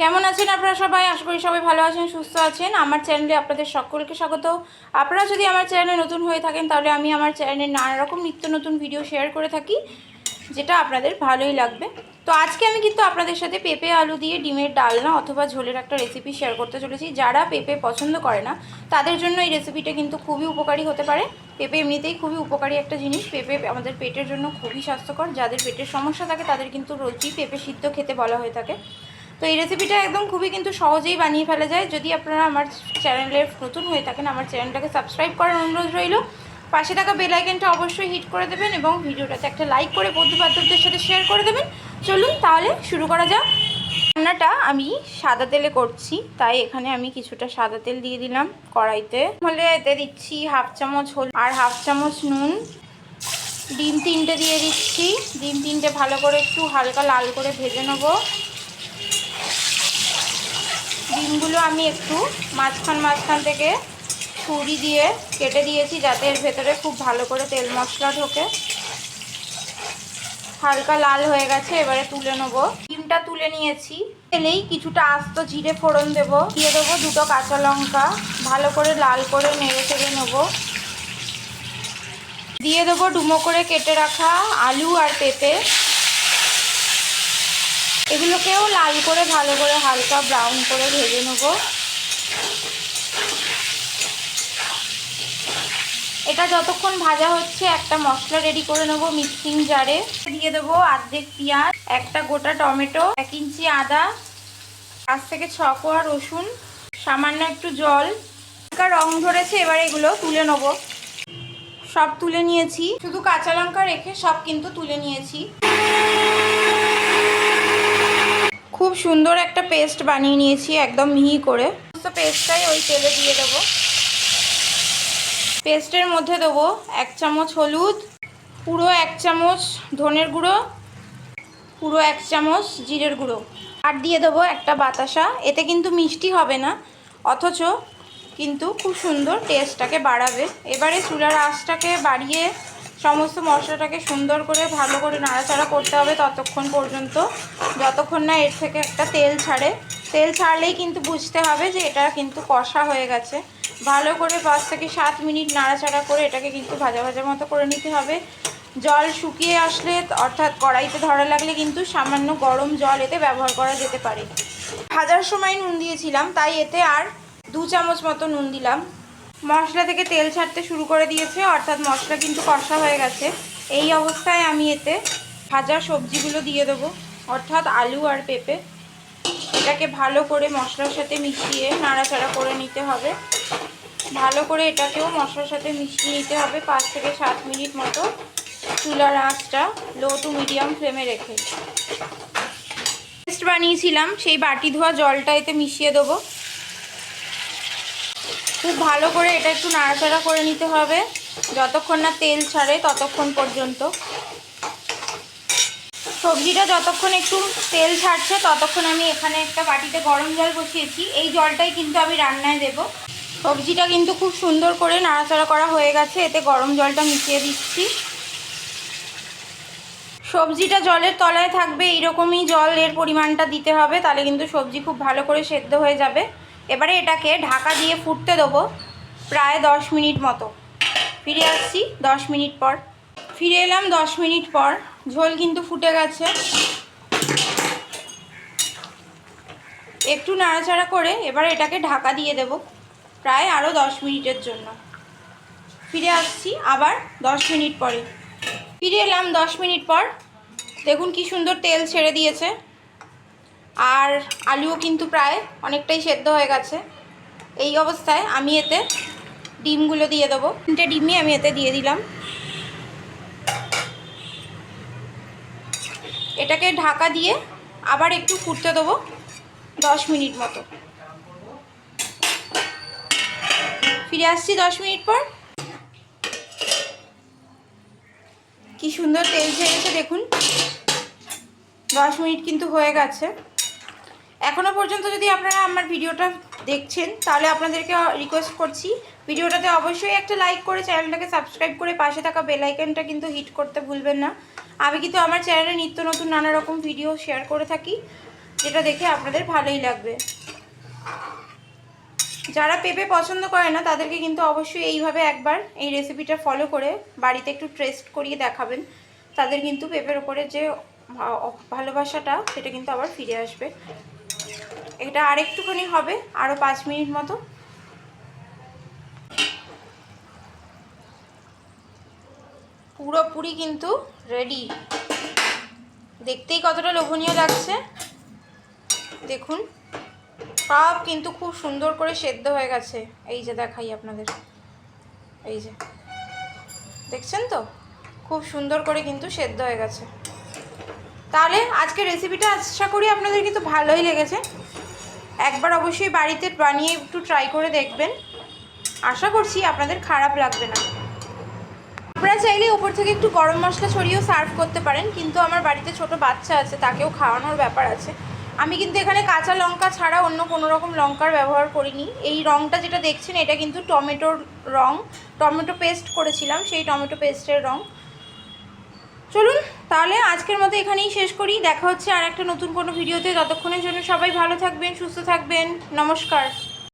কেমন আছেন আপনারা সবাই? আশা করি সবাই ভালো আছেন, সুস্থ আছেন। আমার চ্যানেলে আপনাদের সকলকে স্বাগত। আপনারা যদি আমার চ্যানেলে নতুন হয়ে থাকেন, তাহলে আমি আমার চ্যানেলে নানা রকম নিত্য নতুন ভিডিও শেয়ার করে থাকি, যেটা আপনাদের ভালোই লাগবে। তো আজকে আমি কিন্তু আপনাদের সাথে পেঁপে, আলু দিয়ে ডিমের ডালনা অথবা ঝোলের একটা রেসিপি শেয়ার করতে চলেছি। যারা পেঁপে পছন্দ করে না, তাদের জন্য এই রেসিপিটা কিন্তু খুবই উপকারী হতে পারে। পেঁপে এমনিতেই খুবই উপকারী একটা জিনিস। পেঁপে আমাদের পেটের জন্য খুবই স্বাস্থ্যকর। যাদের পেটের সমস্যা থাকে, তাদের কিন্তু রোজই পেঁপে সিদ্ধ খেতে বলা হয়ে থাকে। তো এই রেসিপিটা একদম খুবই কিন্তু সহজেই বানিয়ে ফেলা যায়। যদি আপনারা আমার চ্যানেলে নতুন হয়ে থাকেন, আমার চ্যানেলটাকে সাবস্ক্রাইব করার অনুরোধ রইল। পাশে থাকা বেল আইকনটা অবশ্যই হিট করে দেবেন এবং ভিডিওটাতে একটা লাইক করে বন্ধু বান্ধবদের সাথে শেয়ার করে দেবেন। চলুন তাহলে শুরু করা যাক। রান্নাটা আমি সাদা তেলে করছি, তাই এখানে আমি কিছুটা সাদা তেল দিয়ে দিলাম কড়াইতে। হলে এতে দিচ্ছি হাফ চামচ হল আর হাফ চামচ নুন। ডিম তিনটে দিয়ে দিচ্ছি। ডিম তিনটে ভালো করে একটু হালকা লাল করে ভেজে নেব। ডিমগুলো আমি একটু মাঝখান মাঝখান থেকে ছুরি দিয়ে কেটে দিয়েছি যাতে এর ভেতরে খুব ভালো করে তেল মশলা ঢোকে। হালকা লাল হয়ে গেছে, এবারে তুলে নেব। ডিমটা তুলে নিয়েছি। তেলেই কিছুটা আস্ত জিরে ফোড়ন দেব। দিয়ে দেবো দুটো কাঁচা লঙ্কা। ভালো করে লাল করে নেড়ে চেড়ে নেব। দিয়ে দেবো ডুমো করে কেটে রাখা আলু আর পেঁপে। এগুলোকেও লাল করে ভালো করে হালকা ব্রাউন করে ভেজে নেব। এটা যতক্ষণ ভাজা হচ্ছে, একটা মশলা রেডি করে নেব মিক্সিং জারে দিয়ে দেবো অর্ধেক পেঁয়াজ, একটা গোটা টমেটো, এক ইঞ্চি আদা, পাঁচ থেকে ছ কোয়া রসুন, সামান্য একটু জল। হালকা রং ধরেছে, এবার এগুলো তুলে নেব। সব তুলে নিয়েছি। শুধু কাঁচা লঙ্কা রেখে সব কিন্তু তুলে নিয়েছি। খুব সুন্দর একটা পেস্ট বানিয়ে নিয়েছি, একদম মিহি করে। সমস্ত পেস্টটাই ওই তেলে দিয়ে দেবো। পেস্টের মধ্যে দেবো এক চামচ হলুদ, পুরো এক চামচ ধনের গুঁড়ো, পুরো এক চামচ জিরের গুঁড়ো। আর দিয়ে দেবো একটা বাতাসা। এতে কিন্তু মিষ্টি হবে না, অথচ কিন্তু খুব সুন্দর টেস্টটাকে বাড়াবে। এবারে চুলার আঁচটাকে বাড়িয়ে সমস্ত মশলাটাকে সুন্দর করে ভালো করে নাড়াচাড়া করতে হবে ততক্ষণ পর্যন্ত। যতক্ষণ না এর থেকে একটা তেল ছাড়ে। তেল ছাড়লেই কিন্তু বুঝতে হবে যে এটা কিন্তু কষা হয়ে গেছে। ভালো করে পাঁচ থেকে সাত মিনিট নাড়াচাড়া করে এটাকে কিন্তু ভাজা ভাজা মতো করে নিতে হবে। জল শুকিয়ে আসলে, অর্থাৎ কড়াইতে ধরা লাগলে কিন্তু সামান্য গরম জল এতে ব্যবহার করা যেতে পারে। ভাজার সময় নুন দিয়েছিলাম, তাই এতে আর দু চামচ মতো নুন দিলাম। মশলা থেকে তেল ছাড়তে শুরু করে দিয়েছে, অর্থাৎ মশলা কিন্তু কষা হয়ে গেছে। এই অবস্থায় আমি এতে ভাজা সবজিগুলো দিয়ে দেবো, অর্থাৎ আলু আর পেঁপে। এটাকে ভালো করে মশলার সাথে মিশিয়ে নাড়াচাড়া করে নিতে হবে। ভালো করে এটাকেও মশলার সাথে মিশিয়ে নিতে হবে পাঁচ থেকে সাত মিনিট মতো। চুলার আঁচটা লো টু মিডিয়াম ফ্লেমে রেখে। পেস্ট বানিয়েছিলাম, সেই বাটি ধোয়া জলটা এতে মিশিয়ে দেবো। খুব ভালো করে এটা একটু নাড়াচাড়া করে নিতে হবে। যতক্ষণ না তেল ছাড়ে ততক্ষণ পর্যন্ত। সবজিটা যতক্ষণ একটু তেল ছাড়ছে ততক্ষণ আমি এখানে একটা বাটিতে গরম জল বসিয়েছি। এই জলটাই কিন্তু আমি রান্নায় দেব। সবজিটা কিন্তু খুব সুন্দর করে নাড়াচাড়া করা হয়ে গেছে। এতে গরম জলটা মিশিয়ে দিচ্ছি। সবজিটা জলের তলায় থাকবে, এইরকমই জল এর পরিমাণটা দিতে হবে। তাহলে কিন্তু সবজি খুব ভালো করে সেদ্ধ হয়ে যাবে। এবারে এটাকে ঢাকা দিয়ে ফুটতে দেবো প্রায় দশ মিনিট মতো। ফিরে আসছি দশ মিনিট পর। ফিরে এলাম দশ মিনিট পর। ঝোল কিন্তু ফুটে গেছে। একটু নাড়াচাড়া করে এবার এটাকে ঢাকা দিয়ে দেব প্রায় আরও দশ মিনিটের জন্য। ফিরে আসছি আবার দশ মিনিট পরে। ফিরে এলাম দশ মিনিট পর। দেখুন কি সুন্দর তেল ছেড়ে দিয়েছে। আর আলুও কিন্তু প্রায় অনেকটাই সেদ্ধ হয়ে গেছে। এই অবস্থায় আমি এতে ডিমগুলো দিয়ে দেবো। তিনটে ডিমই আমি এতে দিয়ে দিলাম। এটাকে ঢাকা দিয়ে আবার একটু ফুটতে দেবো দশ মিনিট মতো। ফিরে আসছি দশ মিনিট পর। কি সুন্দর তেল ছেড়েছে দেখুন। দশ মিনিট কিন্তু হয়ে গেছে। এখনও পর্যন্ত যদি আপনারা আমার ভিডিওটা দেখছেন, তাহলে আপনাদেরকে রিকোয়েস্ট করছি। ভিডিওটাতে অবশ্যই একটা লাইক করে চ্যানেলটাকে সাবস্ক্রাইব করে পাশে থাকা বেল আইকনটা কিন্তু হিট করতে ভুলবেন না। আমি কিন্তু আমার চ্যানেলে নিত্য নতুন নানা রকম ভিডিও শেয়ার করে থাকি, যেটা দেখে আপনাদের ভালোই লাগবে। যারা পেঁপে পছন্দ করে না, তাদেরকে কিন্তু অবশ্যই এইভাবে একবার এই রেসিপিটা ফলো করে বাড়িতে একটু টেস্ট করিয়ে দেখাবেন। তাদের কিন্তু পেঁপের ওপরে যে ভালোবাসাটা, সেটা কিন্তু আবার ফিরে আসবে। এটা আরেকটুখানি হবে আরও পাঁচ মিনিট মতো। পুরোপুরি কিন্তু রেডি দেখতেই কতটা লোভনীয় লাগছে। দেখুন, সব কিন্তু খুব সুন্দর করে সেদ্ধ হয়ে গেছে। এই যে দেখাই আপনাদের। এই যে, দেখছেন তো? খুব সুন্দর করে কিন্তু সেদ্ধ হয়ে গেছে। তাহলে আজকে রেসিপিটা আশা করি আপনাদের কিন্তু ভালোই লেগেছে। একবার অবশ্যই বাড়িতে বানিয়ে একটু ট্রাই করে দেখবেন। আশা করছি আপনাদের খারাপ লাগবে না। আপনারা চাইলে ওপর থেকে একটু গরম মশলা ছড়িয়েও সার্ভ করতে পারেন, কিন্তু আমার বাড়িতে ছোট বাচ্চা আছে, তাকেও খাওয়ানোর ব্যাপার আছে। আমি কিন্তু এখানে কাঁচা লঙ্কা ছাড়া অন্য কোনো রকম লঙ্কার ব্যবহার করিনি। এই রঙটা যেটা দেখছেন, এটা কিন্তু টমেটোর রং। টমেটো পেস্ট করেছিলাম, সেই টমেটো পেস্টের রং। চলুন, তাহলে আজকের মতো এখানেই শেষ করি। দেখা হচ্ছে আর একটা নতুন কোনো ভিডিওতে। ততক্ষণের জন্য সবাই ভালো থাকবেন, সুস্থ থাকবেন। নমস্কার।